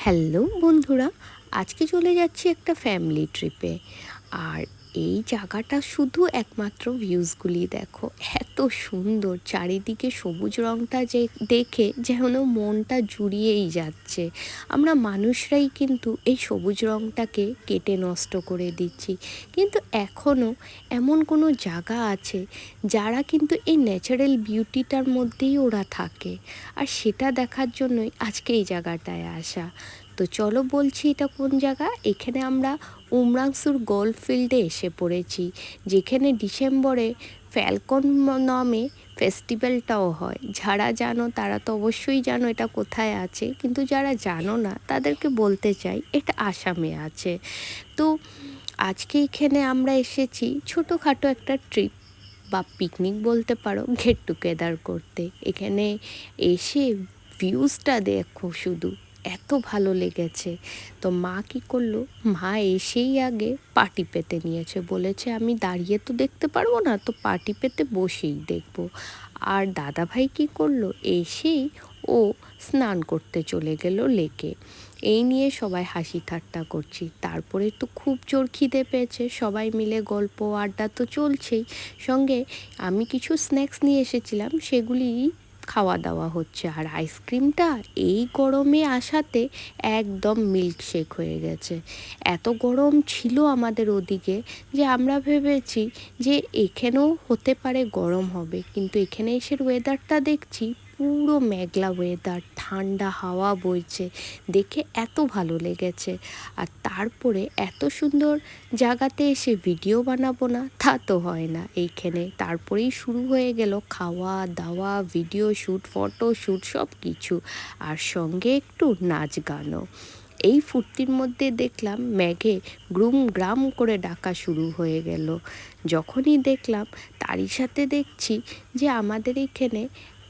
Hello বন্ধুরা আজকে চলে যাচ্ছি একটা ফ্যামিলি ট্রিপে আর এই জায়গাটা শুধু একমাত্র ভিউজগুলি দেখো। এত সুন্দর চারিদিকে সবুজ রঙটা যে দেখে যেন মনটা জুড়িয়েই যাচ্ছে। আমরা মানুষরাই কিন্তু এই সবুজ রঙটাকে কেটে নষ্ট করে দিচ্ছি। কিন্তু এখনও এমন কোনো জায়গা আছে যারা কিন্তু এই ন্যাচারাল বিউটিটার মধ্যেই ওরা থাকে। আর সেটা দেখার জন্যই আজকে এই জায়গাটায় আসা। তো চলো বলছি এটা কোন জায়গা? এখানে আমরা উমরাংসুর গল্ফ ফিল্ডে এসে পড়েছি, যেখানে ডিসেম্বরে ফ্যালকন নামে ফেস্টিভ্যালটাও হয়। যারা জানো তারা তো অবশ্যই জানো এটা কোথায় আছে, কিন্তু যারা জানো না তাদেরকে বলতে চাই এটা আসামে আছে। তো আজকে এখানে আমরা এসেছি ছোটোখাটো একটা ট্রিপ বা পিকনিক বলতে পারো গেট টুগেদার করতে। এখানে এসে ভিউজটা দেখো শুধু। এত ভালো লেগেছে। তো মা কি করল? মা এসেই আগে পাটি পেতে নিয়েছে। বলেছে, আমি দাঁড়িয়ে তো দেখতে পারব না, তো পাটি পেতে বসেই দেখব। আর দাদাভাই কি করল? এসেই ও স্নান করতে চলে গেল লেকে। এই নিয়ে সবাই হাসি ঠাট্টা করছি। তারপরে তো খুব জোর খিদে পেয়েছে। সবাই মিলে গল্প, আড্ডা তো চলছেই। সঙ্গে আমি কিছু স্ন্যাক্স নিয়ে এসেছিলাম। সেগুলি খাওয়া দাওয়া হচ্ছে। আর আইসক্রিমটা এই গরমে আসাতে একদম মিল্কশেক হয়ে গেছে। এত গরম ছিল আমাদের ওদিকে যে আমরা ভেবেছি যে এখানেও হতে পারে গরম হবে। কিন্তু এখানে এসে ওয়েদারটা দেখছি পুরো মেঘলা ওয়েদার ঠান্ডা হাওয়া বইছে। দেখে এত ভালো লেগেছে। আর তারপরে এত সুন্দর জায়গাতে এসে ভিডিও বানাবো না, তা তো হয় না। এইখানে তারপরেই শুরু হয়ে গেল খাওয়া দাওয়া ভিডিও শ্যুট ফটো শ্যুট সব কিছু আর সঙ্গে একটু নাচ গানও। এই ফুর্তির মধ্যে দেখলাম ম্যাঘে গ্রুম গ্রাম করে ডাকা শুরু হয়ে গেল। যখনই দেখলাম, তারই সাথে দেখছি যে আমাদের এখানে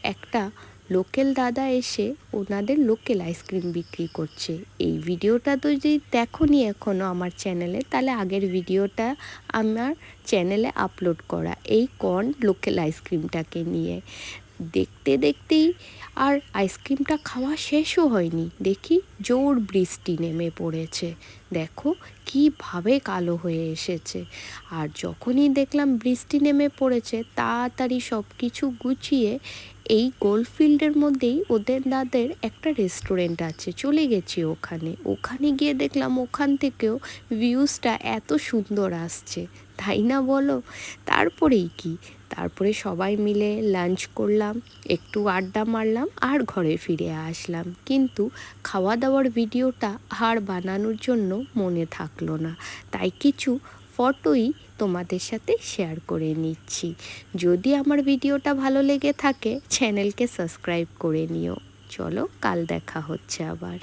একটা লোকেল দাদা এসে ওনাদের লোকেল আইসক্রিম বিক্রি করছে। এই ভিডিওটা তো যদি দেখনি এখনও আমার চ্যানেলে তাহলে আগের ভিডিওটা আমার চ্যানেলে আপলোড করা। এই কর্ন লোকেল আইসক্রিমটাকে নিয়ে। দেখতে দেখতেই আর আইসক্রিমটা খাওয়া শেষও হয়নি। দেখি জোর বৃষ্টি নেমে পড়েছে। দেখো কীভাবে কালো হয়ে এসেছে। আর যখনই দেখলাম বৃষ্টি নেমে পড়েছে, তাড়াতাড়ি সব কিছু গুছিয়ে এই গোলফিল্ডের মধ্যেই ওদের দাদের একটা রেস্টুরেন্ট আছে। চলে গেছি ওখানে। ওখানে গিয়ে দেখলাম ওখান থেকেও ভিউজটা এত সুন্দর আসছে। তাই না বলো? তারপরেই কি? তারপরে সবাই মিলে লাঞ্চ করলাম, একটু আড্ডা মারলাম আর ঘরে ফিরে আসলাম। কিন্তু খাওয়া দাওয়ার ভিডিওটা আর বানানোর জন্য মনে থাকল না। তাই কিছু ফটোই তোমাদের সাথে শেয়ার করে নিচ্ছি। যদি আমার ভিডিওটা ভালো লেগে থাকে চ্যানেলকে সাবস্ক্রাইব করে নিও। চলো, কাল দেখা হচ্ছে আবার।